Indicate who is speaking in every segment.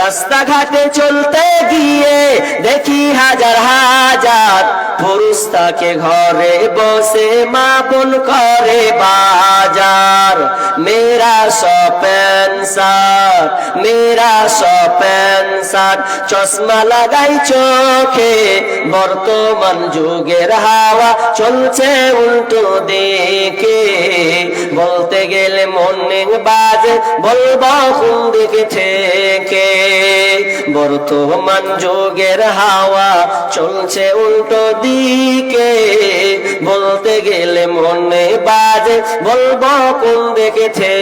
Speaker 1: রাস্তাঘাটে চলতে গিয়ে দেখি হাজার হাজার পুরুষ তাকে ঘরে বসে মা বোন করে বাজার। মেরা সপেন্সার মেরা সপেন্সার চশমা লাগাই চোখে, বর্তমান যুগের হাওয়া চলছে উল্টো দিকে। বলতে গেলে মনে বাজে, বলবা কোন দিকে থেকে বর্তমান যোগের হাওয়া চলছে উল্টো দিকে। বলতে গেলে মনে বাজে, বলবা কোন দেখেছে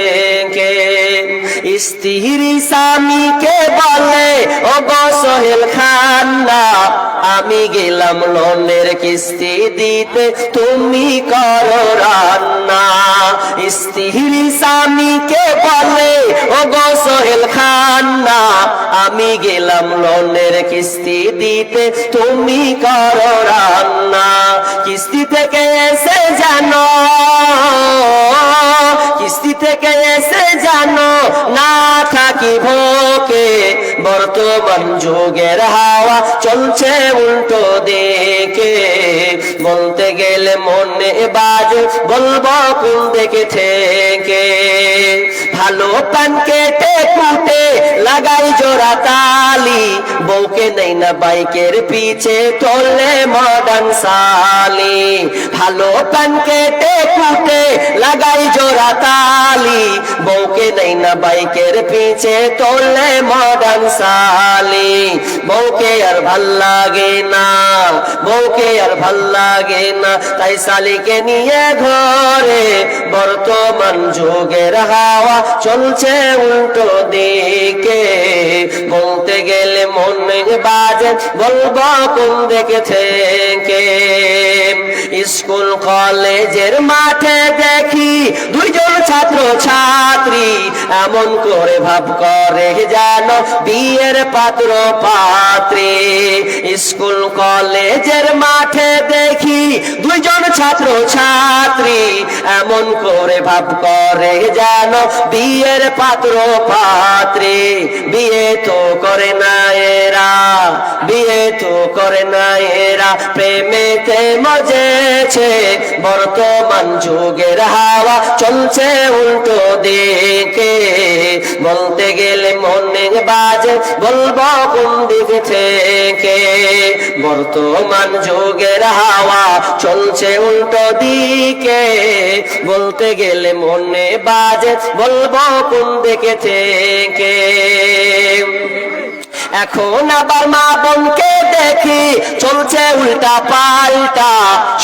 Speaker 1: স্ত্রী স্বামীকে বলে ও সোহেল আমি গেলাম লোনের কিস্তি দিতে, তুমি করো রান্না। স্ত্রী স্বামীকে বলে ও গো সোহেল খান্না আমি গেলাম লোনের কিস্তি দিতে, তুমি করো রান্না। থাকি ভোকে? বর্তমান যুগের হাওয়া চলছে উল্টো দিকে। বলতে গেলে মনে বাজে, বলব কোন দিকে থেকে? ভালো পান কেটে কুটে লাগাই জোড়া তালি। বউকে নেই না বাইকের পিছে চলে মডার্ন সালি ভালো পান কেটে কুটে লাগাই তালি বউকে নেই না বাইকের পিছে চলে মডার্ন সালি বউকে আর ভালো লাগে না, বউকে আর ভালো লাগে না, তাই শালিকে নিয়ে ঘরে বর্তমান যুগের হাওয়া চলছে উল্টো দিকে। বলতে গেলে মনে বাজে, বলব কোন থেকে স্কুল, কলেজের মাঠে দেখি দুইজন ছাত্র ছাত্রী এমন করে ভাব করে জানো বিয়ের পাত্র পাত্রী। স্কুল, কলেজের মাঠে দেখি দুইজন ছাত্র ছাত্রী এমন করে ভাব করে জানো বিয়ের পাত্র পাত্রী। বিয়ে তো করে না বিয়ে তো করে না এরা। প্রেমেতে মজেছে বর্তমান যুগের হাওয়া। চলছে উল্টো দিকে। বলতে গেলে মনে বাজে, বলব কোন দিক থেকে? বর্তমান যুগের হাওয়া চলছে উল্টো দিকে। বলতে গেলে মনে বাজে, বলব কোন দিকে থেকে? এখন আবার মা বোনকে দেখি চলছে উল্টা পাল্টা।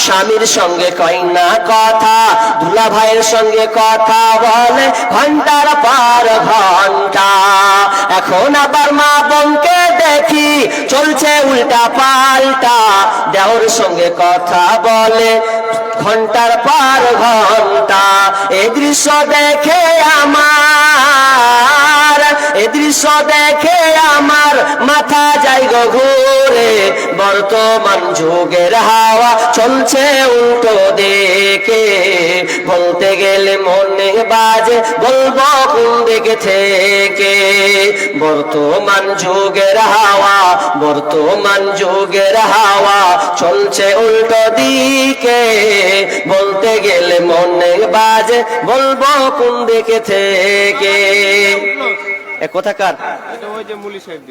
Speaker 1: স্বামীর সঙ্গে কই না কথা দুলা ভাইয়ের সঙ্গে কথা বলে ঘণ্টার পার ঘণ্টা। এখন আবার মা বোনকে দেখি চলছে উল্টা পাল্টা। দেওর সঙ্গে কথা বলে ঘণ্টার পার ঘণ্টা। এ দৃশ্য দেখে আমার দৃশ্য দেখে আমার মাথা যাই গো ঘুরে। বর্তমান যুগের হাওয়া চলছে উল্টো দিকে। বলতে গেলে মনে বাজে, বলব কোন দিকে থেকে? বর্তমান যুগের হাওয়া, বর্তমান যুগের হাওয়া চলছে উল্টো দিকে। বলতে গেলে মনে বাজে, বলব কোন দিকে থেকে? এ
Speaker 2: মুলি সাহেব